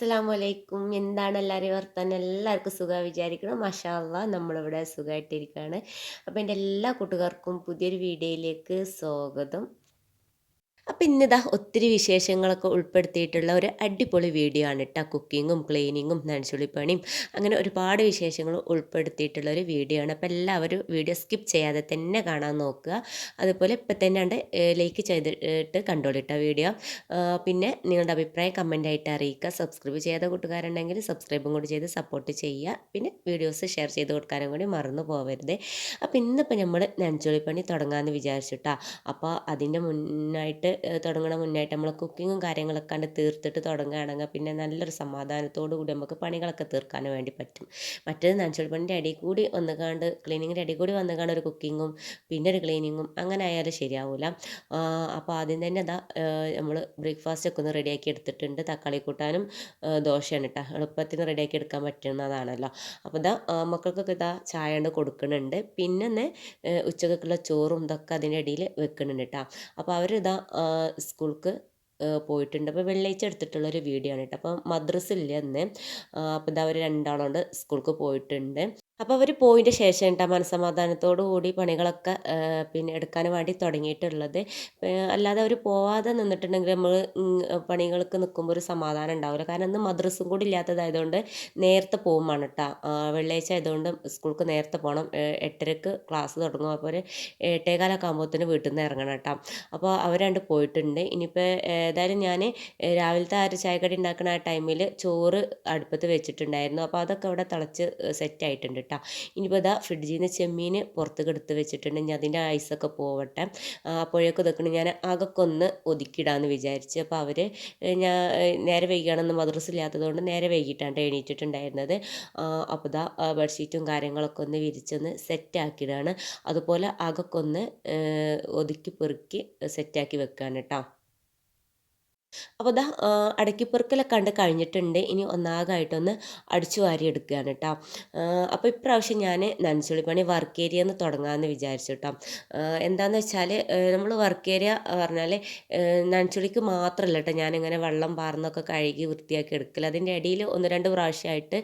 Hi hello അസ്സാം വലൈക്കും എന്താണ് എല്ലാവരും വർത്താനം? എല്ലാവർക്കും സുഖം വിചാരിക്കണം മഷാല്ല നമ്മളിവിടെ സുഖമായിട്ടിരിക്കുകയാണ്. അപ്പോൾ എന്റെ എല്ലാ കൂട്ടുകാർക്കും പുതിയൊരു വീഡിയോയിലേക്ക് സ്വാഗതം. അപ്പം ഇന്നിതാ ഒത്തിരി വിശേഷങ്ങളൊക്കെ ഉൾപ്പെടുത്തിയിട്ടുള്ള ഒരു അടിപൊളി വീഡിയോ ആണ് കേട്ടോ കുക്കിങ്ങും ക്ലീനിങ്ങും നനച്ചുള്ളിപ്പണിയും അങ്ങനെ ഒരുപാട് വിശേഷങ്ങൾ ഉൾപ്പെടുത്തിയിട്ടുള്ള ഒരു വീഡിയോ ആണ്. അപ്പോൾ എല്ലാവരും വീഡിയോ സ്കിപ്പ് ചെയ്യാതെ തന്നെ കാണാൻ നോക്കുക. അതുപോലെ ഇപ്പം തന്നെ ഉണ്ട് ലൈക്ക് ചെയ്തിട്ട് കണ്ടോളിട്ട വീഡിയോ പിന്നെ നിങ്ങളുടെ അഭിപ്രായം കമന്റായിട്ട് അറിയിക്കുക. സബ്സ്ക്രൈബ് ചെയ്യാതെ കൂട്ടുകാരുണ്ടെങ്കിൽ സബ്സ്ക്രൈബും കൂടി ചെയ്ത് സപ്പോർട്ട് ചെയ്യുക. പിന്നെ വീഡിയോസ് ഷെയർ ചെയ്ത് കൊടുക്കാനും കൂടി മറന്നു പോകരുത് അപ്പോൾ ഇന്നിപ്പോൾ നമ്മൾ നനച്ചുള്ളിപ്പണി തുടങ്ങാമെന്ന് വിചാരിച്ചിട്ടാ അപ്പോൾ അതിന്റെ മുന്നായിട്ട് തുടങ്ങണ മുന്നായിട്ട് നമ്മൾ കുക്കിങ്ങും കാര്യങ്ങളൊക്കെ കണ്ട് തീർത്തിട്ട് തുടങ്ങുകയാണെങ്കിൽ പിന്നെ നല്ലൊരു സമാധാനത്തോടു കൂടി നമുക്ക് പണികളൊക്കെ തീർക്കാൻ വേണ്ടി പറ്റും. മറ്റേത് നനച്ചുള്ളിപ്പണിന്റെ അടി കൂടി ഒന്ന് കണ്ട് ക്ലീനിങ്ങിന്റെ അടി കൂടി വന്നുകാണ്ട് ഒരു കുക്കിങ്ങും പിന്നെ ഒരു ക്ലീനിങ്ങും അങ്ങനെ ആയാലും ശരിയാവില്ല അപ്പോൾ ആദ്യം തന്നെ അതാ നമ്മൾ ബ്രേക്ക്ഫാസ്റ്റ് ഒക്കെ ഒന്ന് റെഡിയാക്കി എടുത്തിട്ടുണ്ട്. തക്കാളി കൂട്ടാനും ദോശയാണ് കേട്ടോ എളുപ്പത്തിന് റെഡിയാക്കി എടുക്കാൻ പറ്റുന്നതാണല്ലോ. അപ്പോൾ ഇതാ മക്കൾക്കൊക്കെ ഇതാ ചായ കൊണ്ട് കൊടുക്കുന്നുണ്ട്. പിന്നെ ഉച്ചക്കൊക്കെയുള്ള ചോറും ഇതൊക്കെ അതിന്റെ ഇടയിൽ വെക്കുന്നുണ്ട് കേട്ടോ അപ്പോൾ അവരിതാ സ്കൂൾക്ക് പോയിട്ടുണ്ട്. അപ്പോൾ വെള്ളിയാഴ്ച എടുത്തിട്ടുള്ളൊരു വീഡിയോ ആണ് കേട്ടോ അപ്പോൾ മദ്രസ ഇല്ല അന്ന് അപ്പോൾ ഇതാ അവർ രണ്ടാളുകൊണ്ട് സ്കൂൾക്ക് പോയിട്ടുണ്ട്. അപ്പോൾ അവർ പോയിന്റെ ശേഷം കേട്ടോ മനസ്സമാധാനത്തോടു കൂടി പണികളൊക്കെ പിന്നെ എടുക്കാൻ വേണ്ടി തുടങ്ങിയിട്ടുള്ളത്. അല്ലാതെ അവർ പോവാതെ നിന്നിട്ടുണ്ടെങ്കിൽ നമ്മൾ പണികൾക്ക് നിൽക്കുമ്പോൾ ഒരു സമാധാനം ഉണ്ടാവില്ല. കാരണം ഇന്ന് മദ്രസും കൂടി ഇല്ലാത്തതായതുകൊണ്ട് നേരത്തെ പോകുമാണ് കേട്ടോ വെള്ളിയാഴ്ച ആയതുകൊണ്ട് സ്കൂൾക്ക് നേരത്തെ പോകണം എട്ടരക്ക് ക്ലാസ് തുടങ്ങും. അപ്പോൾ ഒരു എട്ടേകാലൊക്കെ ആകുമ്പോഴത്തേന് വീട്ടിൽ നിന്ന് ഇറങ്ങണം കേട്ടോ അപ്പോൾ അവർ രണ്ട് പോയിട്ടുണ്ട്. ഇനിയിപ്പോൾ ഏതായാലും ഞാൻ രാവിലത്തെ ആ ഒരു ചായക്കടി ഉണ്ടാക്കുന്ന ആ ടൈമിൽ ചോറ് അടുപ്പത്ത് വെച്ചിട്ടുണ്ടായിരുന്നു. അപ്പോൾ അതൊക്കെ അവിടെ തിളച്ച് സെറ്റ് ആയിട്ടുണ്ട് കേട്ടോ. ഇനിയിപ്പോൾ ഇതാ ഫ്രിഡ്ജിൽ നിന്ന് ചെമ്മീൻ പുറത്തേക്ക് എടുത്ത് വെച്ചിട്ടുണ്ട്. ഞാൻ അതിന്റെ ഐസൊക്കെ പോവട്ടെ. അപ്പോഴേക്കും ഇതൊക്കെ ഞാൻ അകക്കൊന്ന് ഒതുക്കിയിടാമെന്ന് വിചാരിച്ച്. അപ്പോൾ അവർ ഞാൻ നേരെ വൈകിയാണെന്ന് മദ്രസ് ഇല്ലാത്തതുകൊണ്ട് നേരെ വൈകിട്ടാണ് എണീറ്റിട്ടുണ്ടായിരുന്നത്. അപ്പോൾ ഇതാ ബെഡ്ഷീറ്റും കാര്യങ്ങളൊക്കെ ഒന്ന് വിരിച്ചൊന്ന് സെറ്റാക്കിയിടാണ്. അതുപോലെ അകക്കൊന്ന് ഒതുക്കി പെറുക്കി സെറ്റാക്കി വെക്കുകയാണ് കേട്ടോ. അപ്പോൾ ഇതാ അടക്കിപ്പെറുക്കലൊക്കെ കണ്ട് കഴിഞ്ഞിട്ടുണ്ട്. ഇനി ഒന്നാകായിട്ടൊന്ന് അടിച്ചു വാരി എടുക്കുകയാണ് കേട്ടോ. അപ്പോൾ ഇപ്രാവശ്യം ഞാൻ നനച്ചുള്ളിപ്പണി വർക്ക് ഏരിയ എന്ന് തുടങ്ങാമെന്ന് വിചാരിച്ചു കേട്ടോ. എന്താണെന്ന് വെച്ചാൽ നമ്മൾ വർക്ക് ഏരിയ പറഞ്ഞാൽ നനച്ചുള്ളിക്ക് മാത്രമല്ല കേട്ടോ. ഞാനിങ്ങനെ വെള്ളം പാർന്നൊക്കെ കഴുകി വൃത്തിയാക്കി എടുക്കൽ അതിന്റെ ഇടയിൽ ഒന്ന് രണ്ട് പ്രാവശ്യമായിട്ട്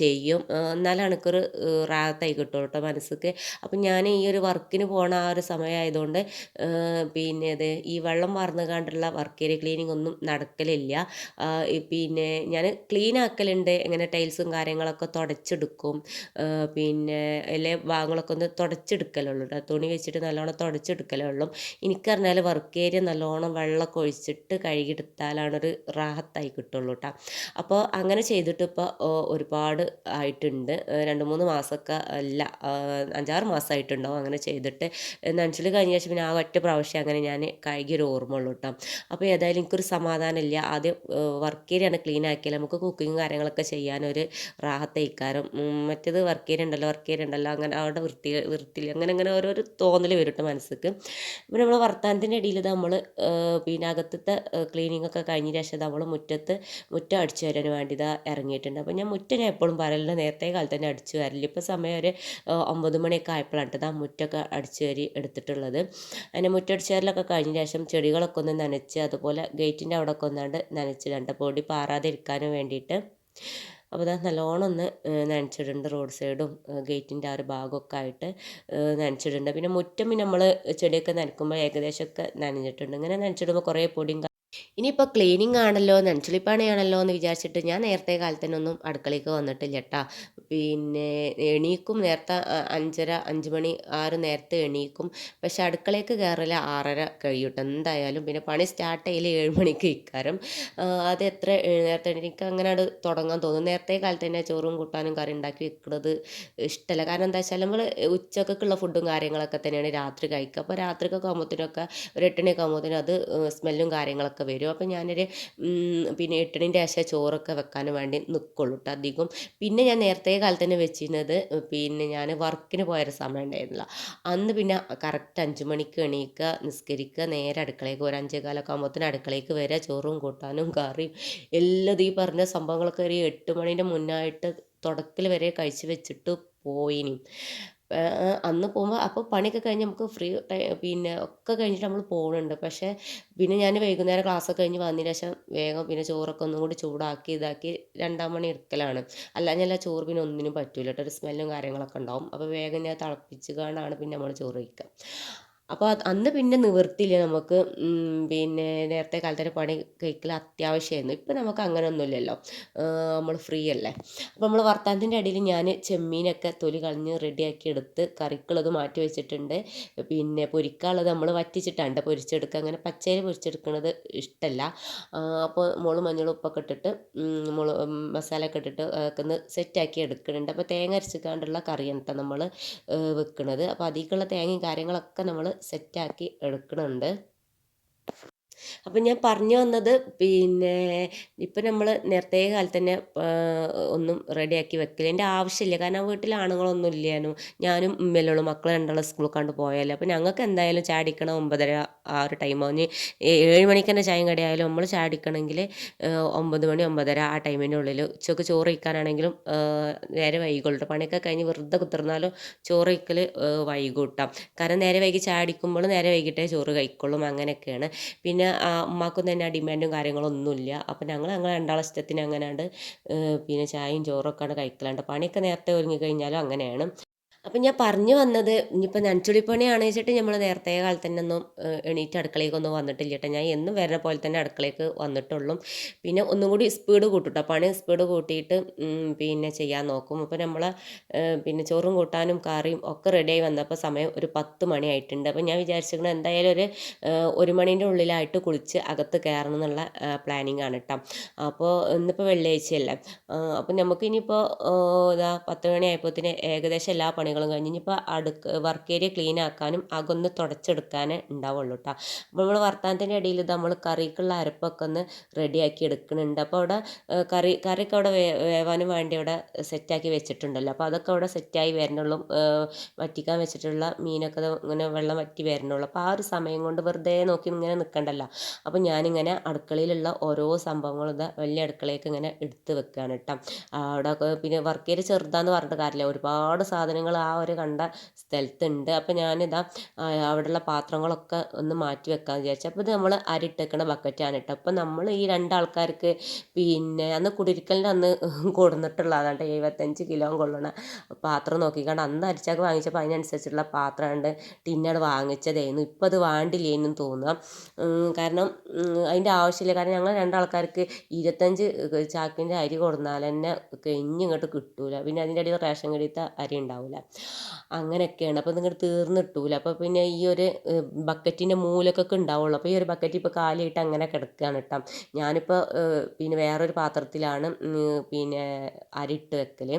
ചെയ്യും. എന്നാലാണ് എനിക്കൊരു റാത്തായി കിട്ടും കേട്ടോ മനസ്സിക്ക്. അപ്പം ഞാൻ ഈ ഒരു വർക്കിന് പോണ ആ ഒരു സമയമായതുകൊണ്ട് പിന്നെ ഇത് ഈ വെള്ളം പാർന്നു കണ്ടുള്ള വർക്ക് ഏരിയ ക്ലീനിങ് ഒന്നും നടക്കലില്ല. പിന്നെ ഞാൻ ക്ലീൻ ആക്കലുണ്ട്. ഇങ്ങനെ ടൈൽസും കാര്യങ്ങളൊക്കെ തുടച്ചെടുക്കും. പിന്നെ എല്ലാ ഭാഗങ്ങളൊക്കെ ഒന്ന് തുടച്ചെടുക്കലുള്ളൂ തുണി വെച്ചിട്ട് നല്ലോണം തുടച്ചെടുക്കലേ എനിക്ക് എനിക്കറിഞ്ഞാൽ വർക്ക് ഏരിയ നല്ലോണം വെള്ളമൊക്കെ ഒഴിച്ചിട്ട് കഴുകിയെടുത്താലാണ് ഒരു റാഹത്തായി കിട്ടുള്ളൂ കേട്ടോ അപ്പോൾ അങ്ങനെ ചെയ്തിട്ട് ഇപ്പോൾ ഒരുപാട് ആയിട്ടുണ്ട്. രണ്ട് മൂന്ന് മാസമൊക്കെ അല്ല അഞ്ചാറ് മാസമായിട്ടുണ്ടാവും അങ്ങനെ ചെയ്തിട്ട്. നനച്ചിൽ കഴിഞ്ഞ ശേഷം പിന്നെ ആ ഒറ്റ പ്രാവശ്യം അങ്ങനെ ഞാൻ കഴുകിയൊരു ഓർമ്മ ഉള്ളൂ കേട്ടോ അപ്പോൾ ഏതായാലും എനിക്കൊരു ഒരു സമാധാനമില്ല. വർക്ക് ഏരിയയാണ് ക്ലീൻ ആക്കിയാൽ നമുക്ക് കുക്കിങ്ങും കാര്യങ്ങളൊക്കെ ചെയ്യാനൊരു റാഹത്തേക്കാരം മറ്റേത് വർക്ക് ഏരിയ ഉണ്ടല്ലോ വർക്ക് ഏരിയ ഉണ്ടല്ലോ അങ്ങനെ അവിടെ വൃത്തി വൃത്തി അങ്ങനെ അങ്ങനെ ഓരോരോ തോന്നൽ വരും മനസ്സിക്ക്. പിന്നെ നമ്മൾ വർത്താനത്തിന്റെ ഇടയിൽ നമ്മൾ പിന്നെ അകത്തത്തെ ക്ലീനിങ് ഒക്കെ കഴിഞ്ഞ ശേഷം നമ്മൾ മുറ്റത്ത് മുറ്റം അടിച്ചു വരാൻ വേണ്ടി ഇതാ ഇറങ്ങിയിട്ടുണ്ട്. അപ്പോൾ ഞാൻ മുറ്റം ഞാൻ എപ്പോഴും പറയലുണ്ട് നേരത്തെ കാലത്ത് തന്നെ അടിച്ചു വരില്ല ഇപ്പോൾ സമയം ഒരു ഒമ്പത് മണിയൊക്കെ ആയപ്പോഴാണ് ഇതാ മുറ്റൊക്കെ അടിച്ചു വരി എടുത്തിട്ടുള്ളത്. അതിനെ മുറ്റടിച്ചു വരലൊക്കെ കഴിഞ്ഞ ശേഷം ചെടികളൊക്കെ ഒന്ന് നനച്ച് അതുപോലെ ഗേറ്റ് ഗേറ്റിന്റെ അവിടെ കൊന്നാണ്ട് നനച്ചിടണ്ട പൊടി പാറാതിരിക്കാനും വേണ്ടിയിട്ട്. അപ്പോൾ അത് നല്ലോണം ഒന്ന് നനച്ചിടുന്നുണ്ട് റോഡ് സൈഡും ഗേറ്റിന്റെ ആ ഒരു ഭാഗമൊക്കെ ആയിട്ട് നനച്ചിടുന്നുണ്ട് പിന്നെ മുറ്റം പിന്നെ നമ്മൾ ചെടിയൊക്കെ നനയ്ക്കുമ്പോൾ ഏകദേശമൊക്കെ നനഞ്ഞിട്ടുണ്ട്. ഇങ്ങനെ നനച്ചിടുമ്പോൾ കുറേ പൊടിയും ഇനിയിപ്പോൾ ക്ലീനിങ് ആണല്ലോ നനച്ചുളിപ്പണിയാണല്ലോ എന്ന് വിചാരിച്ചിട്ട് ഞാൻ നേരത്തെ കാലത്ത് തന്നെ ഒന്നും അടുക്കളയ്ക്ക് വന്നിട്ടില്ല കേട്ടോ പിന്നെ എണീക്കും നേരത്തെ അഞ്ചര അഞ്ച് മണി ആറ് നേരത്തെ എണീക്കും. പക്ഷെ അടുക്കളയ്ക്ക് കയറില്ല ആറര കഴിയൂട്ടോ. എന്തായാലും പിന്നെ പണി സ്റ്റാർട്ട് ചെയ്യൽ ഏഴ് മണിക്ക് ഇക്കാരം. അത് എത്ര നേരത്തെ എനിക്ക് അങ്ങനെ അത് തുടങ്ങാൻ തോന്നും നേരത്തെ കാലത്ത് തന്നെ ചോറും കൂട്ടാനും കറി ഉണ്ടാക്കി വെക്കുന്നത് ഇഷ്ടമല്ല കാരണം എന്താ വെച്ചാൽ നമ്മൾ ഉച്ചക്കൊക്കെയുള്ള ഫുഡും കാര്യങ്ങളൊക്കെ തന്നെയാണ് രാത്രി കഴിക്കുക അപ്പോൾ രാത്രിക്കൊക്കെ ആകുമ്പോഴത്തേനൊക്കെ ഒരു എട്ടണിയൊക്കെ ആകുമ്പോഴത്തേനും അത് സ്മെല്ലും കാര്യങ്ങളൊക്കെ ഒക്കെ വരും. അപ്പോൾ ഞാനൊരു പിന്നെ എട്ടണിന്റെ ആശ ചോറൊക്കെ വെക്കാൻ വേണ്ടി നിൽക്കുള്ളൂ കേട്ടോ അധികം. പിന്നെ ഞാൻ നേരത്തെ കാലത്ത് തന്നെ വെച്ചിരുന്നത് പിന്നെ ഞാൻ വർക്കിന് പോയൊരു സമയം ഉണ്ടായിരുന്നില്ല. അന്ന് പിന്നെ കറക്റ്റ് അഞ്ച് മണിക്ക് എണീക്കുക നിസ്കരിക്കുക നേരെ അടുക്കളയ്ക്ക് ഒരു അഞ്ചേ കാലൊക്കെ ആകുമ്പോഴത്തേന് അടുക്കളയ്ക്ക് വരിക ചോറും കൂട്ടാനും കറിയും എല്ലാം ഈ പറഞ്ഞ സംഭവങ്ങളൊക്കെ ഒരു എട്ട് മണീന്റെ മുന്നായിട്ട് തുടക്കൽ വരെ കഴിച്ച് വെച്ചിട്ട് പോയിനി. അന്ന് പോകുമ്പോൾ അപ്പോൾ പണിയൊക്കെ കഴിഞ്ഞ് നമുക്ക് ഫ്രീ പിന്നെ ഒക്കെ കഴിഞ്ഞിട്ട് നമ്മൾ പോകുന്നുണ്ട് പക്ഷേ പിന്നെ ഞാൻ വൈകുന്നേരം ക്ലാസ്സൊക്കെ കഴിഞ്ഞ് വന്നതിന് ശേഷം വേഗം പിന്നെ ചോറൊക്കെ ഒന്നും കൂടി ചൂടാക്കി ഇതാക്കി രണ്ടാം മണി എടുക്കലാണ്. അല്ലാഞ്ഞല്ല ചോറ് പിന്നെ ഒന്നിനും പറ്റൂല കേട്ടോ. ഒരു സ്മെല്ലും കാര്യങ്ങളൊക്കെ ഉണ്ടാവും. അപ്പോൾ വേഗം ഞാൻ തിളപ്പിച്ച് കാണാണ് പിന്നെ നമ്മൾ ചോറ് കഴിക്കുക അപ്പോൾ അന്ന് പിന്നെ നിവൃത്തിയില്ല നമുക്ക് പിന്നെ നേരത്തെ കാലത്തൊരു പണി കഴിക്കൽ അത്യാവശ്യമായിരുന്നു ഇപ്പം നമുക്ക് അങ്ങനെ ഒന്നുമില്ലല്ലോ നമ്മൾ ഫ്രീ അല്ലേ? അപ്പോൾ നമ്മൾ വർത്താനത്തിന്റെ ഇടയിൽ ഞാൻ ചെമ്മീനൊക്കെ തൊലി കളഞ്ഞ് റെഡിയാക്കി എടുത്ത് കറിക്കുള്ളത് മാറ്റി വെച്ചിട്ടുണ്ട്. പിന്നെ പൊരിക്കാനുള്ളത് നമ്മൾ വറ്റിച്ചിട്ടുണ്ട് പൊരിച്ചെടുക്കുക അങ്ങനെ പച്ചയിൽ പൊരിച്ചെടുക്കുന്നത് ഇഷ്ടമല്ല അപ്പോൾ മോൾ മഞ്ഞൾ ഉപ്പൊക്കെ ഇട്ടിട്ട് മുള മസാല ഒക്കെ ഇട്ടിട്ട് ഒന്ന് സെറ്റാക്കി എടുക്കുന്നുണ്ട് അപ്പോൾ തേങ്ങ അരച്ചിക്കാണ്ടുള്ള കറിയാണ് നമ്മൾ വെക്കുന്നത് അപ്പോൾ അതിലേക്കുള്ള തേങ്ങയും കാര്യങ്ങളൊക്കെ നമ്മൾ സെറ്റാക്കി എടുക്കുന്നുണ്ട് അപ്പം ഞാൻ പറഞ്ഞു വന്നത് പിന്നെ ഇപ്പം നമ്മൾ നേരത്തെ കാലത്ത് തന്നെ ഒന്നും റെഡിയാക്കി വെക്കില്ല എന്റെ ആവശ്യമില്ല. കാരണം വീട്ടിൽ ആണുങ്ങളൊന്നും ഇല്ലായിരുന്നു ഞാനും ഉമ്മയിലുള്ള മക്കൾ രണ്ടാളും സ്കൂളിൽ കണ്ട് പോയാലോ. അപ്പം ഞങ്ങൾക്ക് എന്തായാലും ചാടിക്കണം ഒമ്പതര ആ ഒരു ടൈം ഇനി ഏഴ് മണിക്ക് തന്നെ ചായം കടയായാലും നമ്മൾ ചാടിക്കണമെങ്കിൽ ഒമ്പത് മണി ഒമ്പതര ആ ടൈമിന്റെ ഉള്ളിൽ ഉച്ചയ്ക്ക് ചോറ് വയ്ക്കാനാണെങ്കിലും നേരെ വൈകുള്ളൂ പണിയൊക്കെ കഴിഞ്ഞ് വെറുതെ കുത്തിർന്നാലും ചോറ് വയ്ക്കൽ വൈകൂട്ടാം. കാരണം നേരെ വൈകി ചാടിക്കുമ്പോൾ നേരെ വൈകിട്ടേ ചോറ് കഴിക്കുള്ളൂ. അങ്ങനെയൊക്കെയാണ്. പിന്നെ ഉമ്മാക്കും തന്നെ ഡിമാൻഡും കാര്യങ്ങളൊന്നുമില്ല. അപ്പം ഞങ്ങൾ ഞങ്ങൾ രണ്ടാളെ ഇഷ്ടത്തിന് അങ്ങനെയാണ്ട് പിന്നെ ചായയും ചോറൊക്കെയാണ് കഴിക്കലാണ്ട്. പണിയൊക്കെ നേരത്തെ ഒരുങ്ങി കഴിഞ്ഞാലും അങ്ങനെയാണ്. അപ്പം ഞാൻ പറഞ്ഞു വന്നത് ഇനിയിപ്പോൾ നനച്ചുള്ളിപ്പണിയാണ് വെച്ചിട്ട് നമ്മൾ നേരത്തെ കാലത്ത് തന്നെ ഒന്നും എണീറ്റ് അടുക്കളയ്ക്കൊന്നും വന്നിട്ടില്ല കേട്ടോ. ഞാൻ എന്നും വരുന്ന പോലെ തന്നെ അടുക്കളയ്ക്ക് വന്നിട്ടുള്ളൂ. പിന്നെ ഒന്നും കൂടി സ്പീഡ് കൂട്ടുട്ടോ. പണി സ്പീഡ് കൂട്ടിയിട്ട് പിന്നെ ചെയ്യാൻ നോക്കും. അപ്പോൾ നമ്മൾ പിന്നെ ചോറും കൂട്ടാനും കറിയും ഒക്കെ റെഡിയായി വന്നപ്പോൾ സമയം ഒരു പത്ത് മണിയായിട്ടുണ്ട് അപ്പം അപ്പോൾ ഞാൻ വിചാരിച്ചിരിക്കുന്നത് എന്തായാലും ഒരു ഒരു മണീന്റെ ഉള്ളിലായിട്ട് കുളിച്ച് അകത്ത് കയറണം എന്നുള്ള പ്ലാനിങ് ആണ് കേട്ടോ അപ്പോൾ ഇന്നിപ്പോൾ വെള്ളിയാഴ്ചയല്ലേ. അപ്പോൾ നമുക്ക് ഇനിയിപ്പോൾ ഇതാ പത്ത് മണി ആയപ്പോഴത്തേന് ഏകദേശം എല്ലാ പണികളും പണികളും കഴിഞ്ഞ് ഇനിയിപ്പോൾ അടുക്ക് വർക്ക് ഏരിയ ക്ലീൻ ആക്കാനും അകൊന്ന് തുടച്ചെടുക്കാനേ ഉണ്ടാവുള്ളൂ കേട്ടോ അപ്പോൾ നമ്മൾ വർത്താനത്തിന്റെ ഇടയിൽ നമ്മൾ കറിക്കുള്ള അരപ്പൊക്കെ ഒന്ന് റെഡിയാക്കി എടുക്കുന്നുണ്ട്. അപ്പോൾ അവിടെ കറി കറിയൊക്കെ അവിടെ വേവാനും വേണ്ടി അവിടെ സെറ്റാക്കി വെച്ചിട്ടുണ്ടല്ലോ. അപ്പോൾ അതൊക്കെ അവിടെ സെറ്റായി വരണുള്ളൂ. വറ്റിക്കാൻ വെച്ചിട്ടുള്ള മീനൊക്കെ ഇങ്ങനെ വെള്ളം വറ്റി വരണുള്ളൂ. അപ്പോൾ ആ ഒരു സമയം കൊണ്ട് വെറുതെ നോക്കി ഇങ്ങനെ നിൽക്കണ്ടല്ലോ അപ്പോൾ ഞാനിങ്ങനെ അടുക്കളയിലുള്ള ഓരോ സംഭവങ്ങളും ഇതാ വലിയ അടുക്കളയൊക്കെ ഇങ്ങനെ എടുത്ത് വെക്കുകയാണ് കേട്ടോ അവിടെ പിന്നെ വർക്ക് ഏരിയ ചെറുതാന്ന് പറഞ്ഞിട്ട് കാര്യമില്ല ഒരുപാട് സാധനങ്ങൾ ആ ഒരു കണ്ട സ്ഥലത്തുണ്ട്. അപ്പോൾ ഞാനിതാ അവിടെയുള്ള പാത്രങ്ങളൊക്കെ ഒന്ന് മാറ്റി വെക്കാമെന്ന് വിചാരിച്ചു. അപ്പോൾ ഇത് നമ്മൾ അരിട്ടേക്കണ ബക്കറ്റാണ് കേട്ടോ. അപ്പോൾ നമ്മൾ ഈ രണ്ടാൾക്കാർക്ക് പിന്നെ അന്ന് കുടിരിക്കലിന്റെ അന്ന് കൊടുന്നിട്ടുള്ളതാണ് കേട്ടോ എഴുപത്തഞ്ച് കിലോ കൊള്ളണ പാത്രം നോക്കിക്കാണ്ട് അന്ന് അരിച്ചൊക്കെ വാങ്ങിച്ചപ്പോൾ അതിനനുസരിച്ചുള്ള പാത്രമുണ്ട് ടിന്നട് വാങ്ങിച്ചതായിരുന്നു ഇപ്പോൾ അത് വേണ്ടില്ലേന്നും തോന്നുക കാരണം അതിന്റെ ആവശ്യമില്ല. കാരണം ഞങ്ങൾ രണ്ടാൾക്കാർക്ക് ഇരുപത്തഞ്ച് ചാക്കിന്റെ അരി കൊടുന്നാൽ തന്നെ കഴിഞ്ഞിങ്ങോട്ട് കിട്ടൂല. പിന്നെ അതിന്റെ ഇടയിൽ റേഷൻ കടീത്തെ അരി ഉണ്ടാവില്ല അങ്ങനെയൊക്കെയാണ്. അപ്പോൾ നിങ്ങൾ തീർന്ന് കിട്ടൂല അപ്പോൾ പിന്നെ ഈ ഒരു ബക്കറ്റിന്റെ മൂലക്കൊക്കെ ഉണ്ടാവുള്ളൂ. അപ്പോൾ ഈ ഒരു ബക്കറ്റ് ഇപ്പോൾ കാലിയിട്ട് അങ്ങനെ കിടക്കുകയാണ് കേട്ടോ ഞാനിപ്പോൾ പിന്നെ വേറൊരു പാത്രത്തിലാണ് പിന്നെ അരിട്ട് വെക്കൽ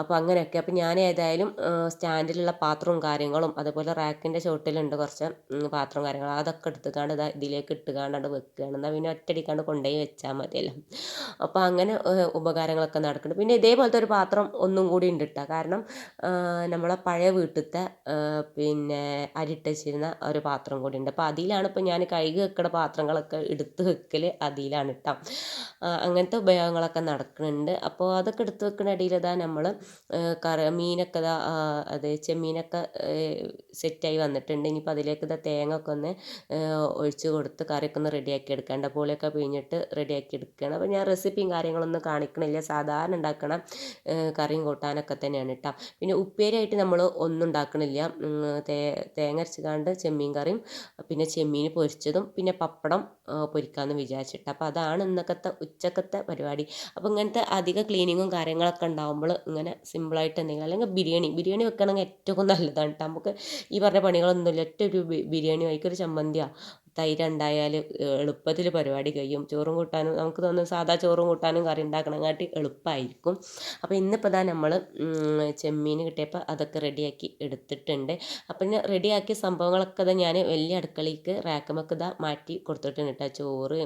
അപ്പോൾ അങ്ങനെയൊക്കെ. അപ്പോൾ ഞാൻ ഏതായാലും സ്റ്റാൻഡിലുള്ള പാത്രവും കാര്യങ്ങളും അതുപോലെ റാക്കിന്റെ ചുവട്ടിലുണ്ട് കുറച്ച് പാത്രവും കാര്യങ്ങളും അതൊക്കെ എടുത്തുകാണ്ട് ഇതാ ഇതിലേക്ക് ഇട്ടുകാണ്ടാണ് വെക്കുകയാണ് എന്നാൽ പിന്നെ ഒറ്റടിക്കാണ്ട് കൊണ്ടുപോയി വെച്ചാൽ മതിയല്ലോ. അപ്പോൾ അങ്ങനെ ഉപകാരങ്ങളൊക്കെ നടക്കുന്നുണ്ട് പിന്നെ ഇതേപോലത്തെ ഒരു പാത്രം ഒന്നും കൂടി ഉണ്ട് കേട്ടോ കാരണം നമ്മളെ പഴയ വീട്ടിലത്തെ പിന്നെ അരിട്ട് വെച്ചിരുന്ന ഒരു പാത്രം കൂടി ഉണ്ട് അപ്പോൾ അതിലാണ് ഇപ്പോൾ ഞാൻ കഴുകി വെക്കുന്ന പാത്രങ്ങളൊക്കെ എടുത്ത് വെക്കൽ അതിലാണ് കേട്ടോ അങ്ങനത്തെ ഉപയോഗങ്ങളൊക്കെ നടക്കുന്നുണ്ട് അപ്പോൾ അതൊക്കെ എടുത്ത് വെക്കുന്ന ഇടയിൽ ഇതാ നമ്മൾ കറി മീനൊക്കെ ഇതാ അത് ചെമ്മീനൊക്കെ സെറ്റായി വന്നിട്ടുണ്ട്. ഇനിയിപ്പോൾ അതിലേക്ക് ഇതാ തേങ്ങ ഒക്കെ ഒന്ന് ഒഴിച്ച് കൊടുത്ത് കറിയൊക്കെ ഒന്ന് റെഡിയാക്കി എടുക്കേണ്ട. പുളിയൊക്കെ പിഴിഞ്ഞിട്ട് റെഡിയാക്കി എടുക്കുകയാണ് അപ്പോൾ ഞാൻ റെസിപ്പിയും കാര്യങ്ങളൊന്നും കാണിക്കണില്ല. സാധാരണ ഉണ്ടാക്കണം കറിയും കൂട്ടാനൊക്കെ തന്നെയാണ് കേട്ടോ പിന്നെ ഉപ്പേരിയായിട്ട് നമ്മൾ ഒന്നും ഉണ്ടാക്കണില്ല തേ തേങ്ങ അരച്ചുകാണ്ട് ചെമ്മീൻ കറിയും പിന്നെ ചെമ്മീൻ പൊരിച്ചതും പിന്നെ പപ്പടം പൊരിക്കാമെന്ന് വിചാരിച്ചിട്ട്. അപ്പോൾ അതാണ് ഇന്നക്കത്തെ ഉച്ചക്കത്തെ പരിപാടി. അപ്പോൾ ഇങ്ങനത്തെ അധിക ക്ലീനിങ്ങും കാര്യങ്ങളൊക്കെ ഉണ്ടാകുമ്പോൾ ഇങ്ങനെ സിമ്പിളായിട്ട് എന്തെങ്കിലും അല്ലെങ്കിൽ ബിരിയാണി. ബിരിയാണി വെക്കണമെങ്കിൽ ഏറ്റവും നല്ലതാണ് കേട്ടോ നമുക്ക് ഈ പറഞ്ഞ പണികളൊന്നുമില്ല. ഒറ്റ ഒരു ബിരിയാണി ഒരു ചമ്മന്തിയോ തൈര് ഉണ്ടായാൽ എളുപ്പത്തിൽ പരിപാടി കഴിയും. ചോറും കൂട്ടാനും നമുക്ക് തോന്നുന്നു സാധാ ചോറും കൂട്ടാനും കറി ഉണ്ടാക്കണങ്ങാട്ടി എളുപ്പമായിരിക്കും അപ്പോൾ ഇന്നിപ്പോൾ ഇതാ നമ്മൾ ചെമ്മീൻ കിട്ടിയപ്പോൾ അതൊക്കെ റെഡിയാക്കി എടുത്തിട്ടുണ്ട്. അപ്പം ഞാൻ റെഡിയാക്കിയ സംഭവങ്ങളൊക്കെ ഇതാ ഞാൻ വലിയ അടുക്കളയ്ക്ക് റാക്കമൊക്കെ ഇതാ മാറ്റി കൊടുത്തിട്ടുണ്ട് കേട്ടോ ചോറ്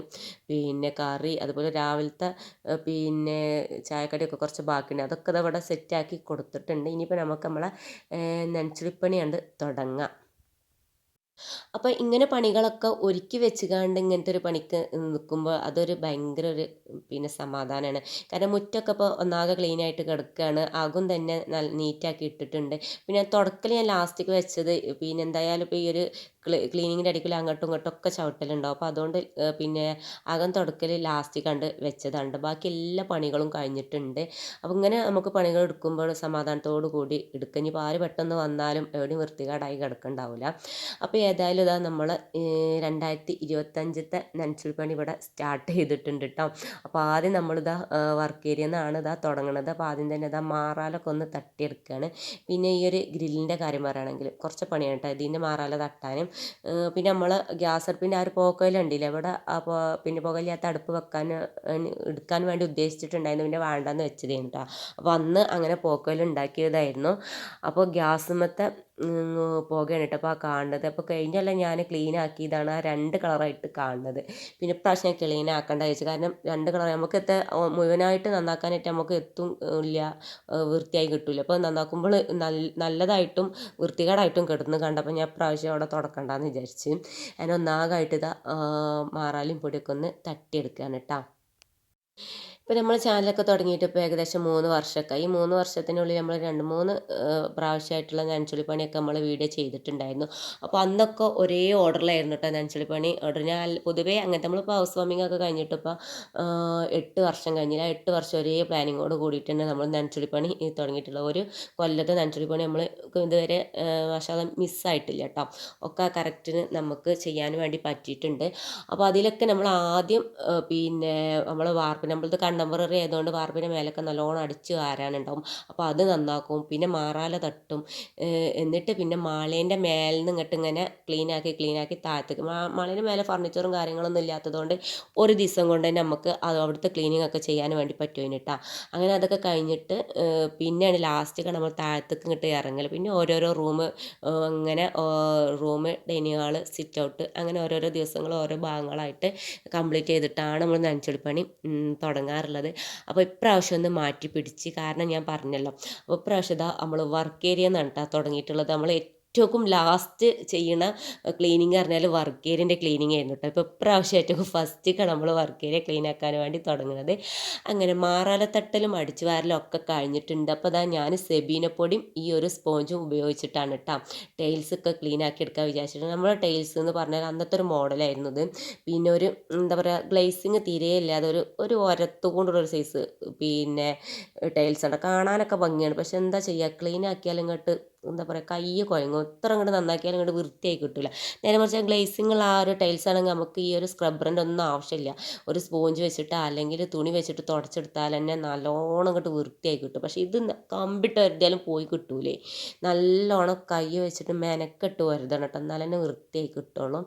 പിന്നെ കറി അതുപോലെ രാവിലത്തെ പിന്നെ ചായക്കടിയൊക്കെ കുറച്ച് ബാക്കിയുണ്ട്. അതൊക്കെ ഇതാ ഇവിടെ സെറ്റാക്കി കൊടുത്തിട്ടുണ്ട്. ഇനിയിപ്പോൾ നമുക്ക് നമ്മളെ നെൻച്ചുളിപ്പണി കണ്ട് തുടങ്ങാം. അപ്പോൾ ഇങ്ങനെ പണികളൊക്കെ ഒരുക്കി വെച്ചുകാണ്ട് ഇങ്ങനത്തെ ഒരു പണിക്ക് നിൽക്കുമ്പോൾ അതൊരു ഭയങ്കര ഒരു പിന്നെ സമാധാനമാണ് കാരണം മുറ്റമൊക്കെ ഇപ്പോൾ ഒന്നാകെ ക്ലീൻ ആയിട്ട് കിടക്കുകയാണ് ആകും തന്നെ നല്ല നീറ്റാക്കി ഇട്ടിട്ടുണ്ട്. പിന്നെ തുടക്കൽ ഞാൻ ലാസ്റ്റിക്ക് വെച്ചത് പിന്നെ എന്തായാലും ഇപ്പോൾ ഈ ഒരു ക്ലീനിങ്ങിന്റെ ഇടയ്ക്കുള്ള അങ്ങോട്ടും ഇങ്ങോട്ടും ഒക്കെ ചവിട്ടലുണ്ടാവും അപ്പോൾ അതുകൊണ്ട് പിന്നെ അകം തുടക്കൽ ലാസ്റ്റ് കണ്ട് വെച്ചതാണ്. ബാക്കി എല്ലാ പണികളും കഴിഞ്ഞിട്ടുണ്ട്. അപ്പോൾ ഇങ്ങനെ നമുക്ക് പണികൾ എടുക്കുമ്പോൾ സമാധാനത്തോടു കൂടി എടുക്കുക ഇനിയിപ്പോൾ പെട്ടെന്ന് വന്നാലും എവിടെയും വൃത്തികേടായി കിടക്കണ്ടാവില്ല അപ്പോൾ ഏതായാലും ഇതാ നമ്മൾ രണ്ടായിരത്തി ഇരുപത്തഞ്ചത്തെ നനച്ചുൽ പണി ഇവിടെ സ്റ്റാർട്ട് ചെയ്തിട്ടുണ്ട് കേട്ടോ അപ്പോൾ ആദ്യം നമ്മളിതാ വർക്ക് ഏരിയ നിന്നാണ് ഇതാ തുടങ്ങണത്. അപ്പോൾ ആദ്യം തന്നെ ഇതാ മാറാലൊക്കെ ഒന്ന് തട്ടിയെടുക്കുകയാണ് പിന്നെ ഈ ഒരു ഗ്രില്ലിന്റെ കാര്യം പറയുകയാണെങ്കിൽ കുറച്ച് പണിയാണ് കേട്ടോ ഇതിന്റെ മാറാല തട്ടാനും. പിന്നെ നമ്മൾ ഗ്യാസ് അടുപ്പിന്റെ ആ ഒരു പോക്കയിലുണ്ടല്ലേ അവിടെ പോ പിന്നെ പുകയില്ലാത്ത അടുപ്പ് വെക്കാൻ എടുക്കാൻ വേണ്ടി ഉദ്ദേശിച്ചിട്ടുണ്ടായിരുന്നു പിന്നെ വേണ്ടാന്ന് വെച്ചതേനു കേട്ടോ അപ്പോൾ അന്ന് അങ്ങനെ പോക്കയിൽ ഉണ്ടാക്കിയതായിരുന്നു. അപ്പോൾ ഗ്യാസുമത്തെ പുകയാണ് കേട്ടോ അപ്പോൾ ആ കാണുന്നത്. അപ്പോൾ കഴിഞ്ഞല്ല ഞാൻ ക്ലീൻ ആക്കിയതാണ് ആ രണ്ട് കളറായിട്ട് കാണുന്നത്. പിന്നെ ഇപ്രാവശ്യം ഞാൻ ക്ലീൻ ആക്കേണ്ട ചോദിച്ചു കാരണം രണ്ട് കളർ നമുക്ക് എത്ര മുഴുവനായിട്ട് നന്നാക്കാനായിട്ട് നമുക്ക് എത്തും ഇല്ല വൃത്തിയായി കിട്ടില്ല അപ്പോൾ നന്നാക്കുമ്പോൾ നല്ലതായിട്ടും വൃത്തികേടായിട്ടും കിടന്ന് കണ്ടപ്പോൾ ഞാൻ പ്രാവശ്യം അവിടെ തുടക്കണ്ടെന്ന് വിചാരിച്ച്. ഞാൻ ഒന്നാകായിട്ട് ഇതാ മാറാലും പൊടിയൊക്കെ ഒന്ന് തട്ടിയെടുക്കുകയാണ് കേട്ടോ ഇപ്പോൾ നമ്മൾ ചാനലൊക്കെ തുടങ്ങിയിട്ട് ഇപ്പോൾ ഏകദേശം മൂന്ന് വർഷമൊക്കെ. ഈ മൂന്ന് വർഷത്തിനുള്ളിൽ നമ്മൾ രണ്ട് മൂന്ന് പ്രാവശ്യമായിട്ടുള്ള നനച്ചുള്ളി പണിയൊക്കെ നമ്മൾ വീഡിയോ ചെയ്തിട്ടുണ്ടായിരുന്നു. അപ്പോൾ അന്നൊക്കെ ഒരേ ഓർഡറിലായിരുന്നു കേട്ടോ നനച്ചുള്ളി പണി. ഓർഡർ ഞാൻ പൊതുവേ അങ്ങനത്തെ നമ്മളിപ്പോൾ ഹൗസ് വാമിംഗ് ഒക്കെ കഴിഞ്ഞിട്ട് ഇപ്പോൾ എട്ട് വർഷം കഴിഞ്ഞില്ല എട്ട് വർഷം ഒരേ പ്ലാനിങ്ങോട് കൂടിയിട്ട് തന്നെ നമ്മൾ നനച്ചുള്ളി പണി തുടങ്ങിയിട്ടുള്ളത്. ഒരു കൊല്ലത്തെ നനച്ചുള്ളി പണി നമ്മൾ ഇതുവരെ വശാലം മിസ്സായിട്ടില്ല കേട്ടോ. ഒക്കെ കറക്റ്റിന് നമുക്ക് ചെയ്യാൻ വേണ്ടി പറ്റിയിട്ടുണ്ട്. അപ്പോൾ അതിലൊക്കെ നമ്മൾ ആദ്യം പിന്നെ നമ്മൾ വാർപ്പ് നമ്മളത് കണ്ടംപററി ആയതുകൊണ്ട് വാർപ്പിന്റെ മേലൊക്കെ നല്ലോണം അടിച്ച് വാരാനുണ്ടാവും. അപ്പോൾ അത് നന്നാക്കും. പിന്നെ മാറാല തട്ടും. എന്നിട്ട് പിന്നെ മാളേന്റെ മേലിൽ നിന്ന് ഇങ്ങോട്ട് ഇങ്ങനെ ക്ലീനാക്കി ക്ലീനാക്കി താഴത്തേക്ക് മാളേന്റെ മേലെ ഫർണിച്ചറും കാര്യങ്ങളൊന്നും ഇല്ലാത്തതുകൊണ്ട് ഒരു ദിവസം കൊണ്ട് തന്നെ നമുക്ക് അത് അവിടുത്തെ ക്ലീനിങ് ഒക്കെ ചെയ്യാൻ വേണ്ടി പറ്റും കേട്ടോ അങ്ങനെ അതൊക്കെ കഴിഞ്ഞിട്ട് പിന്നെയാണ് ലാസ്റ്റ് നമ്മൾ താഴത്തേക്ക് ഇങ്ങോട്ട് ഇറങ്ങൽ പിന്നെ ഓരോരോ റൂം അങ്ങനെ room dining hall sit out അങ്ങനെ ഓരോരോ ദിവസങ്ങൾ ഓരോ ഭാഗങ്ങളായിട്ട് കംപ്ലീറ്റ് ചെയ്തിട്ടാണ് നമ്മൾ നനച്ചെടുപ്പണി തുടങ്ങാറ്. ചെയ്യാറുള്ളത്. അപ്പോൾ ഇപ്രാവശ്യം ഒന്ന് മാറ്റി പിടിച്ച് കാരണം ഞാൻ പറഞ്ഞല്ലോ. അപ്പോൾ ഇപ്രാവശ്യം നമ്മൾ വർക്ക് ഏരിയ എന്നാണ് കേട്ടോ തുടങ്ങിയിട്ടുള്ളത്. നമ്മൾ ഏറ്റവും ലാസ്റ്റ് ചെയ്യുന്ന ക്ലീനിങ് പറഞ്ഞാൽ വർക്ക് ഏരിയന്റെ ക്ലീനിങ് ആയിരുന്നു കേട്ടോ ഇപ്പോൾ ഇപ്രാവശ്യം ഏറ്റവും ഫസ്റ്റൊക്കെ നമ്മൾ വർക്ക് ഏരിയ ക്ലീൻ ആക്കാൻ വേണ്ടി തുടങ്ങുന്നത് അങ്ങനെ മാറാലത്തട്ടലും അടിച്ചു വാരലും ഒക്കെ കഴിഞ്ഞിട്ടുണ്ട് അപ്പോൾ അതാ ഞാൻ സെബീനപ്പൊടിയും ഈ ഒരു സ്പോഞ്ചും ഉപയോഗിച്ചിട്ടാണ് കേട്ടോ ടൈൽസ് ഒക്കെ ക്ലീൻ ആക്കി എടുക്കാൻ വിചാരിച്ചിട്ട്. നമ്മുടെ ടൈൽസ് എന്ന് പറഞ്ഞാൽ അന്നത്തെ ഒരു മോഡലായിരുന്നു ഇത്. പിന്നെ ഒരു എന്താ പറയുക ഗ്ലേസിങ് തീരെ ഇല്ലാതെ ഒരു ഒരു ഒരത്തു കൊണ്ടുള്ള ഒരു സൈസ് പിന്നെ ടൈൽസ് ഉണ്ട് കാണാനൊക്കെ ഭംഗിയാണ്. പക്ഷെ എന്താ ചെയ്യുക ക്ലീൻ ആക്കിയാലും ഇങ്ങോട്ട് എന്താ പറയുക കൈ കുഴങ്ങും. എത്ര അങ്ങോട്ട് നന്നാക്കിയാലും അങ്ങോട്ട് വൃത്തിയായി കിട്ടില്ല നേരെ മറിച്ച് ഗ്ലേസിങ്ങുള്ള ആ ഒരു ടൈൽസ് ആണെങ്കിൽ നമുക്ക് ഈ ഒരു സ്ക്രബ്ബറിന്റെ ഒന്നും ആവശ്യമില്ല. ഒരു സ്പോഞ്ച് വെച്ചിട്ട് അല്ലെങ്കിൽ തുണി വെച്ചിട്ട് തുടച്ചെടുത്താൽ തന്നെ നല്ലോണം അങ്ങോട്ട് വൃത്തിയായി കിട്ടും. പക്ഷേ ഇത് കമ്പിട്ട് വരുത്തിയാലും പോയി കിട്ടൂലേ. നല്ലോണം കൈ വെച്ചിട്ട് മെനക്കെട്ട് വരുതണം കേട്ടോ. എന്നാൽ തന്നെ വൃത്തിയായി കിട്ടുള്ളൂ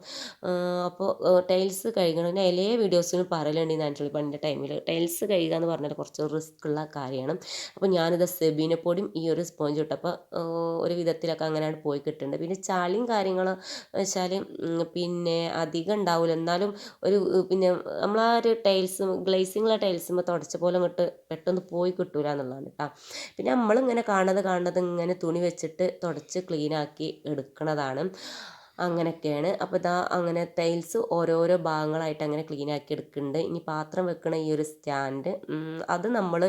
അപ്പോൾ ടൈൽസ് കഴുകണമെങ്കിൽ എല്ലാ വീഡിയോസിനും പറയലുണ്ട് നാച്ചുറൽ പണിന്റെ ടൈമിൽ ടൈൽസ് കഴുകുക എന്ന് പറഞ്ഞാൽ കുറച്ച് റിസ്ക് ഉള്ള കാര്യമാണ്. അപ്പോൾ ഞാനിത് സെബീനെ പൊടിയും ഈ ഒരു സ്പോഞ്ച് ഇട്ടപ്പോൾ ഒരു വിധത്തിലൊക്കെ അങ്ങനെയാണ് പോയി കിട്ടുന്നുണ്ട് പിന്നെ ചളിയും കാര്യങ്ങളും വെച്ചാൽ പിന്നെ അധികം ഉണ്ടാവില്ല എന്നാലും ഒരു പിന്നെ നമ്മൾ ആ ഒരു ടൈൽസ് ഗ്ലേസിങ്ങുള്ള ടൈൽസ് തുടച്ച പോലെ അങ്ങോട്ട് പെട്ടെന്ന് പോയി കിട്ടൂല എന്നുള്ളതാണ് കേട്ടോ പിന്നെ നമ്മളിങ്ങനെ കാണുന്നത് കാണുന്നത് ഇങ്ങനെ തുണി വെച്ചിട്ട് തുടച്ച് ക്ലീനാക്കി എടുക്കണതാണ് അങ്ങനെയൊക്കെയാണ്. അപ്പോൾ ഇതാ അങ്ങനെ ടൈൽസ് ഓരോരോ ഭാഗങ്ങളായിട്ട് അങ്ങനെ ക്ലീൻ ആക്കി എടുക്കുന്നുണ്ട് ഇനി പാത്രം വെക്കണ ഈ ഒരു സ്റ്റാൻഡ് അത് നമ്മൾ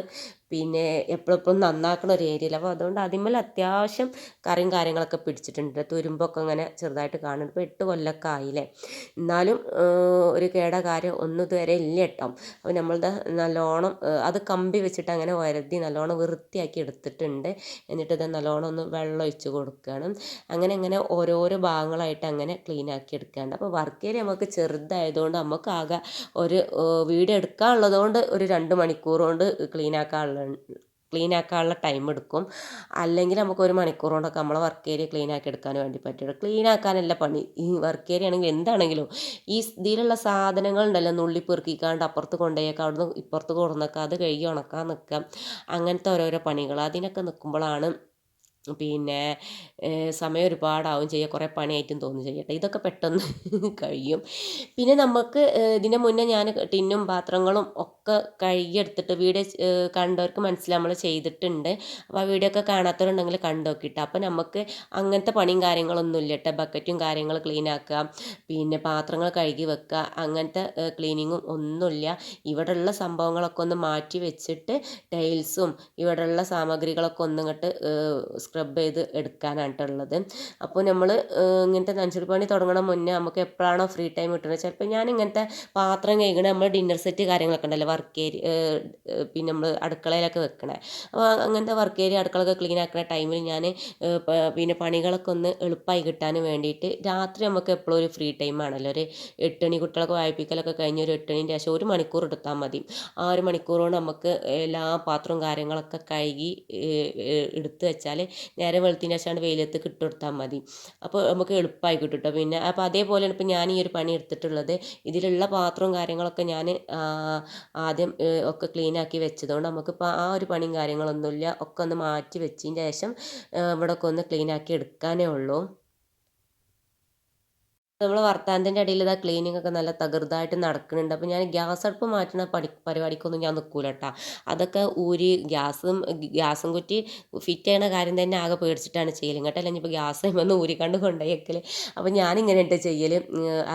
പിന്നെ എപ്പോഴെപ്പോഴും നന്നാക്കണ ഒരു ഏരിയയിൽ അപ്പോൾ അതുകൊണ്ട് അതിന്മേൽ അത്യാവശ്യം കറിയും കാര്യങ്ങളൊക്കെ പിടിച്ചിട്ടുണ്ട്. തുരുമ്പൊക്കെ ഇങ്ങനെ ചെറുതായിട്ട് കാണുന്നുണ്ട്. ഇപ്പോൾ എട്ട് കൊല്ലമൊക്കെ ആയില്ലേ? എന്നാലും ഒരു കേട കാര്യം ഒന്നും ഇതുവരെ ഇല്ല കേട്ടോ. അപ്പോൾ നമ്മളുടെ നല്ലോണം അത് കമ്പി വെച്ചിട്ട് അങ്ങനെ വരതി നല്ലോണം വൃത്തിയാക്കി എടുത്തിട്ടുണ്ട്. എന്നിട്ട് ഇത് നല്ലോണം ഒന്ന് വെള്ളം ഒഴിച്ച് കൊടുക്കുകയാണ്. അങ്ങനെ അങ്ങനെ ഓരോരോ ഭാഗങ്ങളായിട്ട് അങ്ങനെ ക്ലീൻ ആക്കി എടുക്കുകയാണ്. അപ്പോൾ വർക്ക് ഏരിയ നമുക്ക് ചെറുതായതുകൊണ്ട് നമുക്ക് ആകെ ഒരു വീഡിയോ എടുക്കാനുള്ളതുകൊണ്ട് ഒരു രണ്ട് മണിക്കൂർ കൊണ്ട് ക്ലീൻ ആക്കാനുള്ള ക്ലീൻ ആക്കാനുള്ള ടൈം എടുക്കും. അല്ലെങ്കിൽ നമുക്ക് ഒരു മണിക്കൂർ കൊണ്ടൊക്കെ നമ്മളെ വർക്ക് ഏരിയ ക്ലീൻ ആക്കി എടുക്കാൻ വേണ്ടി പറ്റുള്ളൂ. ക്ലീൻ ആക്കാനല്ല പണി. ഈ വർക്ക് ഏരിയ ആണെങ്കിൽ എന്താണെങ്കിലും ഈ ഇതിലുള്ള സാധനങ്ങൾ ഉണ്ടല്ലോ നുള്ളി പെറുക്കിക്കാണ്ട് അപ്പുറത്ത് കൊണ്ടുപോയേക്കാം അവിടുന്ന് ഇപ്പുറത്ത് കൊടുന്നേക്കാം അത് കഴുകി ഉണക്കാൻ നിൽക്കാം അങ്ങനത്തെ ഓരോരോ പണികൾ. അതിനൊക്കെ നിൽക്കുമ്പോഴാണ് പിന്നെ സമയം ഒരുപാടാവും ചെയ്യുക കുറേ പണിയായിട്ടും തോന്നും ചെയ്യട്ടെ. ഇതൊക്കെ പെട്ടെന്ന് കഴിയും. പിന്നെ നമുക്ക് ഇതിന്റെ മുന്നേ ഞാൻ ടിന്നും പാത്രങ്ങളും ഒക്കെ കഴുകിയെടുത്തിട്ട് വീഡിയോ കണ്ടവർക്ക് മനസ്സിലാവും നമ്മൾ ചെയ്തിട്ടുണ്ട്. അപ്പോൾ ആ വീഡിയോ ഒക്കെ കാണാത്തവരുണ്ടെങ്കിൽ കണ്ടു നോക്കിയിട്ട്. അപ്പോൾ നമുക്ക് അങ്ങനത്തെ പണിയും കാര്യങ്ങളൊന്നും ഇല്ല കേട്ടോ. ബക്കറ്റും കാര്യങ്ങൾ ക്ലീൻ ആക്കുക പിന്നെ പാത്രങ്ങൾ കഴുകി വെക്കുക അങ്ങനത്തെ ക്ലീനിങ്ങും ഒന്നുമില്ല ഇവിടെയുള്ള സംഭവങ്ങളൊക്കെ ഒന്ന് മാറ്റി വെച്ചിട്ട് ടൈൽസും ഇവിടെയുള്ള സാമഗ്രികളൊക്കെ ഒന്നിങ്ങോട്ട് സ്ക്രബ് ചെയ്ത് എടുക്കാനായിട്ടുള്ളത് അപ്പോൾ നമ്മൾ ഇങ്ങനത്തെ നനച്ചൊരു പണി തുടങ്ങണ മുന്നേ നമുക്ക് എപ്പോഴാണോ ഫ്രീ ടൈം കിട്ടുന്നത്? ചിലപ്പോൾ ഞാൻ ഇങ്ങനത്തെ പാത്രം കഴുകണ നമ്മൾ ഡിന്നർ സെറ്റ് കാര്യങ്ങളൊക്കെ ഉണ്ടല്ലോ വർക്ക് ഏരിയ പിന്നെ നമ്മൾ അടുക്കളയിലൊക്കെ വെക്കണേ. അപ്പോൾ അങ്ങനത്തെ വർക്ക് ഏരിയ അടുക്കളൊക്കെ ക്ലീൻ ആക്കുന്ന ടൈമിൽ ഞാൻ പിന്നെ പണികളൊക്കെ ഒന്ന് എളുപ്പമായി കിട്ടാനും വേണ്ടിയിട്ട് രാത്രി നമുക്ക് എപ്പോഴും ഒരു ഫ്രീ ടൈം ആണല്ലോ. ഒരു മണി കുട്ടികളൊക്കെ വായിപ്പിക്കലൊക്കെ കഴിഞ്ഞ് ഒരു എട്ട് മണിന്റെ ശേഷം ഒരു മണിക്കൂർ എടുത്താൽ മതി. ആ ഒരു മണിക്കൂർ കൊണ്ട് നമുക്ക് എല്ലാ പാത്രവും കാര്യങ്ങളൊക്കെ കഴുകി എടുത്ത് വെച്ചാൽ നേരെ വെളുത്തിന്റെ ശേഷമാണ് വെയിലത്ത് കിട്ടുകൊടുത്താൽ മതി. അപ്പോൾ നമുക്ക് എളുപ്പമായി കിട്ടും കേട്ടോ പിന്നെ അപ്പോൾ അതേപോലെയാണ് ഇപ്പോൾ ഞാൻ ഈ ഒരു പണി എടുത്തിട്ടുള്ളത്. ഇതിലുള്ള പാത്രവും കാര്യങ്ങളൊക്കെ ഞാൻ ആദ്യം ഒക്കെ ക്ലീൻ ആക്കി വെച്ചതുകൊണ്ട് നമുക്കിപ്പോൾ ആ ഒരു പണിയും കാര്യങ്ങളൊന്നുമില്ല. ഒക്കെ ഒന്ന് മാറ്റി വെച്ചതിന് ശേഷം ഇവിടെയൊക്കെ ഒന്ന് ക്ലീൻ ആക്കി എടുക്കാനേ ഉള്ളൂ. നമ്മൾ വർത്താനത്തിന്റെ ഇടയിൽ ഇതാ ക്ലീനിങ് ഒക്കെ നല്ല തകൃതായിട്ട് നടക്കുന്നുണ്ട്. അപ്പോൾ ഞാൻ ഗ്യാസ് അടുപ്പ് മാറ്റുന്ന പണി പരിപാടിക്കൊന്നും ഞാൻ നിൽക്കൂല കേട്ടോ അതൊക്കെ ഊരി ഗ്യാസും ഗ്യാസും കുറ്റി ഫിറ്റ് ചെയ്യണ കാര്യം തന്നെ ആകെ പേടിച്ചിട്ടാണ് ചെയ്യലും. കേട്ടോ അല്ലെങ്കിൽ ഇപ്പോൾ ഗ്യാസ് വന്ന് കൊണ്ടുപോയി വെക്കൽ അപ്പോൾ ഞാനിങ്ങനെ ഇട്ട് ചെയ്യൽ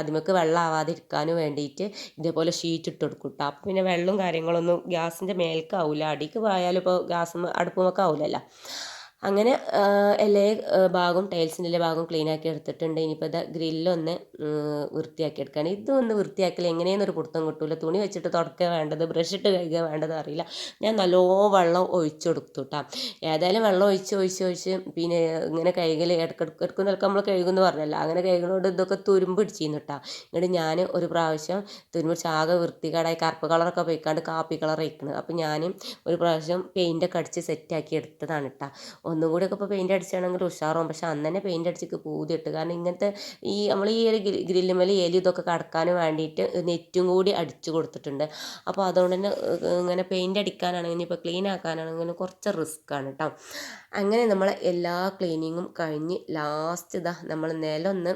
അതിമക്ക് വെള്ളം ആവാതിരിക്കാനും വേണ്ടിയിട്ട് ഇതേപോലെ ഷീറ്റ് ഇട്ട് കൊടുക്കും കേട്ടോ അപ്പോൾ പിന്നെ വെള്ളവും കാര്യങ്ങളൊന്നും ഗ്യാസിന്റെ മേൽക്കാവില്ല അടിക്ക് പോയാലും ഇപ്പോൾ ഗ്യാസും അടുപ്പുമൊക്കെ ആവില്ലല്ലോ അങ്ങനെ എല്ലാ ഭാഗവും ടൈൽസിന്റെ എല്ലാ ഭാഗവും ക്ലീൻ ആക്കി എടുത്തിട്ടുണ്ട്. ഇനിയിപ്പോൾ ഇത് ഗ്രില്ലൊന്ന് വൃത്തിയാക്കി എടുക്കുകയാണ് ഇതൊന്ന് വൃത്തിയാക്കൽ എങ്ങനെയെന്നൊരു പിടുത്തം കിട്ടൂല. തുണി വെച്ചിട്ട് തുടക്കുക വേണ്ടത് ബ്രഷ് ഇട്ട് കഴുകുക വേണ്ടത് അറിയില്ല. ഞാൻ നല്ലോ വെള്ളം ഒഴിച്ചു കൊടുത്തു കേട്ടോ ഏതായാലും വെള്ളം ഒഴിച്ച് ഒഴിച്ച് ഒഴിച്ച് പിന്നെ ഇങ്ങനെ കഴുകൽ ഇടക്കിടക്ക് ഇടയ്ക്ക് നമ്മൾ കഴുകുമെന്ന് പറഞ്ഞല്ലോ. അങ്ങനെ കഴുകുന്നതുകൊണ്ട് ഇതൊക്കെ തുരുമ്പ് ഇടിച്ചിരുന്നു കേട്ടോ എന്നിട്ട് ഞാൻ ഒരു പ്രാവശ്യം തുരുമ്പ് പിടിച്ച് ആകെ വൃത്തികേടായി കറുപ്പ് കളറൊക്കെ പോയിക്കാണ്ട് കാപ്പി കളർ അയക്കുന്നത് അപ്പോൾ ഞാൻ ഒരു പ്രാവശ്യം പെയിന്റൊക്കെ അടിച്ച് സെറ്റാക്കി എടുത്തതാണ് കേട്ടോ ഒന്നും ഒക്കെ ഇപ്പോൾ പെയിന്റ് അടിച്ചാണെങ്കിൽ ഉഷാറാവും. പക്ഷെ അന്ന് തന്നെ പെയിന്റ് അടിച്ചിട്ട് പൂതിയിട്ട്. കാരണം ഇങ്ങനത്തെ ഈ നമ്മൾ ഈ ഒരു ഗ്രില്ലുമേൽ എലി ഇതൊക്കെ കടക്കാൻ വേണ്ടിയിട്ട് നെറ്റും കൂടി അടിച്ചു കൊടുത്തിട്ടുണ്ട്. അപ്പോൾ അതുകൊണ്ട് തന്നെ ഇങ്ങനെ പെയിന്റ് അടിക്കാനാണെങ്കിലും ഇപ്പോൾ ക്ലീൻ ആക്കാനാണെങ്കിലും കുറച്ച് ആണ് കേട്ടോ അങ്ങനെ നമ്മൾ എല്ലാ ക്ലീനിങ്ങും കഴിഞ്ഞ് ലാസ്റ്റ് ഇതാ നമ്മൾ നിലമൊന്ന്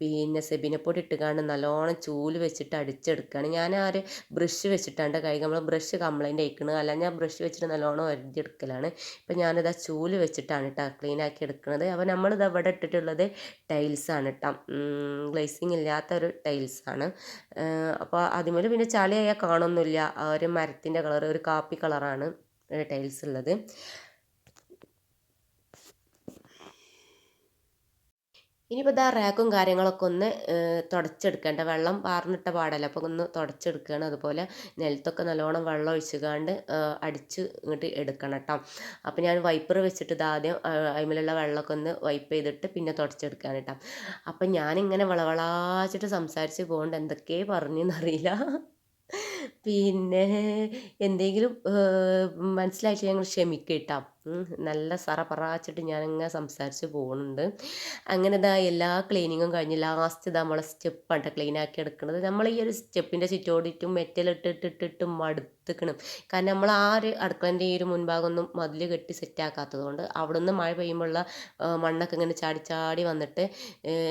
പിന്നെ സെബിനപ്പൊടി കാണും നല്ലോണം ചൂൽ വെച്ചിട്ട് അടിച്ചെടുക്കുകയാണ് ഞാൻ ആ ഒരു ബ്രഷ് വെച്ചിട്ടാണ് കൈ നമ്മൾ ബ്രഷ് കംപ്ലൈന്റ് അയക്കുന്നത് അല്ല ഞാൻ ബ്രഷ് വെച്ചിട്ട് നല്ലോണം ഒരഞ്ഞെടുക്കലാണ് ഇപ്പം ഞാനിതാ ചൂൽ വെച്ചിട്ടാണ് കേട്ടോ ക്ലീൻ ആക്കി എടുക്കുന്നത് അപ്പോൾ നമ്മളിത് അവിടെ ഇട്ടിട്ടുള്ളത് ടൈൽസാണ് കേട്ടോ ഗ്ലേസിങ് ഇല്ലാത്ത ഒരു ടൈൽസാണ് അപ്പോൾ അതിമേൽ പിന്നെ ചളിയായാൽ കാണൊന്നുമില്ല. ഒരു മരത്തിന്റെ കളർ ഒരു കാപ്പി കളറാണ് ടൈൽസ് ഉള്ളത്. ഇനിയിപ്പോൾ ഇതാ റാക്കും കാര്യങ്ങളൊക്കെ ഒന്ന് തുടച്ചെടുക്കേണ്ട. വെള്ളം വാർന്നിട്ട പാടല്ല? അപ്പോൾ ഒന്ന് തുടച്ചെടുക്കുകയാണ് അതുപോലെ നിലത്തൊക്കെ നല്ലോണം വെള്ളം ഒഴിച്ചുകാണ്ട് അടിച്ച് ഇങ്ങോട്ട് എടുക്കണം കേട്ടോ അപ്പോൾ ഞാൻ വൈപ്പർ വെച്ചിട്ട് ഇത് ആദ്യം അതിലുള്ള വെള്ളമൊക്കെ ഒന്ന് വൈപ്പ് ചെയ്തിട്ട് പിന്നെ തുടച്ചെടുക്കാൻ കേട്ടോ അപ്പം ഞാനിങ്ങനെ വളവളാച്ചിട്ട് സംസാരിച്ച് പോകേണ്ട. എന്തൊക്കെ പറഞ്ഞെന്നറിയില്ല. പിന്നെ എന്തെങ്കിലും മനസ്സിലായിട്ട് ഞങ്ങൾ ക്ഷമിക്കുക നല്ല സറ പറച്ചിട്ട് ഞാനങ്ങനെ സംസാരിച്ച് പോകുന്നുണ്ട് അങ്ങനെ ഇതാ എല്ലാ ക്ലീനിങ്ങും കഴിഞ്ഞ് ലാസ്റ്റ് നമ്മളെ സ്റ്റെപ്പാണ് ക്ലീൻ ആക്കി എടുക്കുന്നത് നമ്മൾ ഈ ഒരു സ്റ്റെപ്പിന്റെ ചുറ്റോടിയിട്ടും മെറ്റലിട്ടിട്ടിട്ടിട്ട് മടുത്തിക്കണം. കാരണം നമ്മൾ ആ ഒരു അടുക്കളന്റെ ഈ ഒരു മുൻഭാഗമൊന്നും മതിൽ കെട്ടി സെറ്റാക്കാത്തത് കൊണ്ട് അവിടെ നിന്ന് മഴ പെയ്യുമ്പോഴുള്ള മണ്ണൊക്കെ ഇങ്ങനെ ചാടി ചാടി വന്നിട്ട്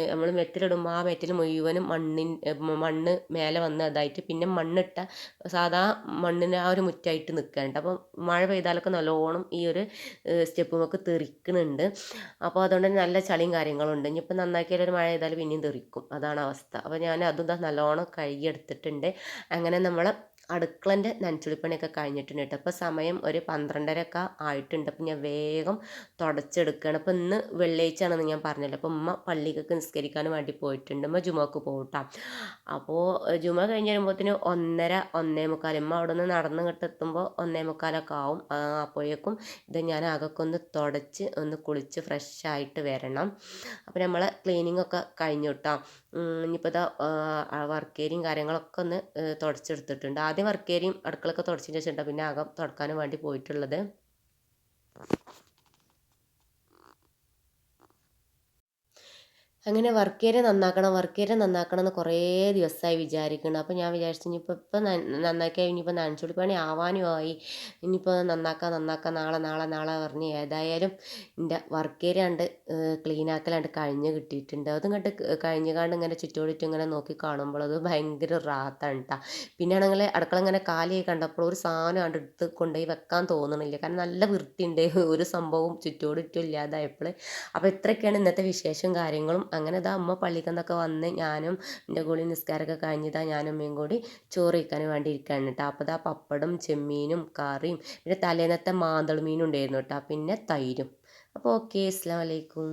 നമ്മൾ മെറ്റലിടുമ്പോൾ ആ മെറ്റൽ മുഴുവനും മണ്ണിൻ മണ്ണ് മേലെ വന്ന് അതായിട്ട് പിന്നെ മണ്ണിട്ട സാധാ മണ്ണിന് ആ ഒരു മുറ്റായിട്ട് നിൽക്കാനുണ്ട് അപ്പം മഴ പെയ്താലൊക്കെ നല്ലോണം ഈ ഒരു സ്റ്റെപ്പുമൊക്കെ തെറിക്കുന്നുണ്ട്. അപ്പോൾ അതുകൊണ്ട് തന്നെ നല്ല ചളിയും കാര്യങ്ങളും ഉണ്ട് ഇനിയിപ്പോൾ നന്നാക്കിയാൽ ഒരു മഴ പെയ്താൽ പിന്നെയും തെറിക്കും. അതാണ് അവസ്ഥ. അപ്പോൾ ഞാൻ അതും നല്ലോണം കഴുകിയെടുത്തിട്ടുണ്ട്. അങ്ങനെ നമ്മൾ അടുക്കളന്റെ നനച്ചുളിപ്പണിയൊക്കെ കഴിഞ്ഞിട്ടുണ്ട് കേട്ടോ. അപ്പോൾ സമയം ഒരു പന്ത്രണ്ടരക്കെ ആയിട്ടുണ്ട്. അപ്പോൾ ഞാൻ വേഗം തുടച്ചെടുക്കുകയാണ്. അപ്പോൾ ഇന്ന് വെള്ളിയാഴ്ചയാണെന്ന് ഞാൻ പറഞ്ഞല്ലോ. അപ്പോൾ ഉമ്മ പള്ളിക്കൊക്കെ നിസ്കരിക്കാൻ വേണ്ടി പോയിട്ടുണ്ട്. ഉമ്മ ജുമക്ക് പോകട്ടാ അപ്പോൾ ജുമ കഴിഞ്ഞ് വരുമ്പോഴത്തേന് ഒന്നര ഒന്നേ മുക്കാൽ. ഉമ്മ അവിടെ നിന്ന് നടന്ന് കിട്ടെത്തുമ്പോൾ ഒന്നേ മുക്കാലൊക്കെ ആവും. അപ്പോഴേക്കും ഇത് ഞാൻ അകൊക്കെ ഒന്ന് തുടച്ച് ഒന്ന് കുളിച്ച് ഫ്രഷ് ആയിട്ട് വരണം. അപ്പോൾ നമ്മൾ ക്ലീനിങ് ഒക്കെ കഴിഞ്ഞു കേട്ടോ. ഇനിയിപ്പോൾ ഇതാ വർക്കേരിയും കാര്യങ്ങളൊക്കെ ഒന്ന് തുടച്ചെടുത്തിട്ടുണ്ട്. ആദ്യം വർക്കേരിയും അടുക്കളയൊക്കെ തുടച്ചതിന് ശേഷം പിന്നെ അകം തുടക്കാനും വേണ്ടി പോയിട്ടുള്ളത്. അങ്ങനെ വർക്ക് ഏരിയ നന്നാക്കണം വർക്ക് ഏരിയ നന്നാക്കണം എന്ന് കുറേ ദിവസമായി വിചാരിക്കണം. അപ്പോൾ ഞാൻ വിചാരിച്ചു ഇനിയിപ്പോൾ ഇപ്പം നന്നാക്കിയാൽ ഇനിയിപ്പോൾ നനച്ചുള്ളി പണി ആവാനും ആയി. ഇനിയിപ്പോൾ നന്നാക്കാം നന്നാക്കാം നാളെ നാളെ നാളെ പറഞ്ഞ് ഏതായാലും എന്റെ വർക്ക് ഏരിയ ഉണ്ട് ക്ലീൻ ആക്കലാണ്ട് കഴിഞ്ഞ് കിട്ടിയിട്ടുണ്ട്. അതും കണ്ട് കഴിഞ്ഞ് കാണ്ട് ഇങ്ങനെ ചുറ്റോടിറ്റും ഇങ്ങനെ നോക്കി കാണുമ്പോൾ അത് ഭയങ്കര റാത്താണ് കേട്ടോ പിന്നെ ആണെങ്കിൽ അടുക്കള ഇങ്ങനെ കാലിയായി കണ്ടപ്പോൾ ഒരു സാധനം കണ്ട് എടുത്ത് കൊണ്ടുപോയി വെക്കാൻ തോന്നണില്ല. കാരണം നല്ല വൃത്തിയുണ്ട് ഒരു സംഭവം ചുറ്റോടിറ്റും ഇല്ലാതായപ്പോൾ അപ്പോൾ ഇത്രയൊക്കെയാണ് ഇന്നത്തെ വിശേഷം കാര്യങ്ങളും. അങ്ങനെ ഇതാ അമ്മ പള്ളിയിൽ നിന്നൊക്കെ വന്ന് ഞാനും എന്റെ കൂടി നിസ്കാരമൊക്കെ കഴിഞ്ഞതാ ഞാനും അമ്മയും കൂടി ചോറ് വയ്ക്കാൻ വേണ്ടി ഇരിക്കുകയാണ് കേട്ടോ അപ്പോൾ ഇതാ പപ്പടും ചെമ്മീനും കറിയും പിന്നെ തലേന്നത്തെ മാന്തൾ മീനും ഉണ്ടായിരുന്നു കേട്ടോ പിന്നെ തൈരും. അപ്പോൾ ഓക്കെ അസ്സാം വലൈക്കും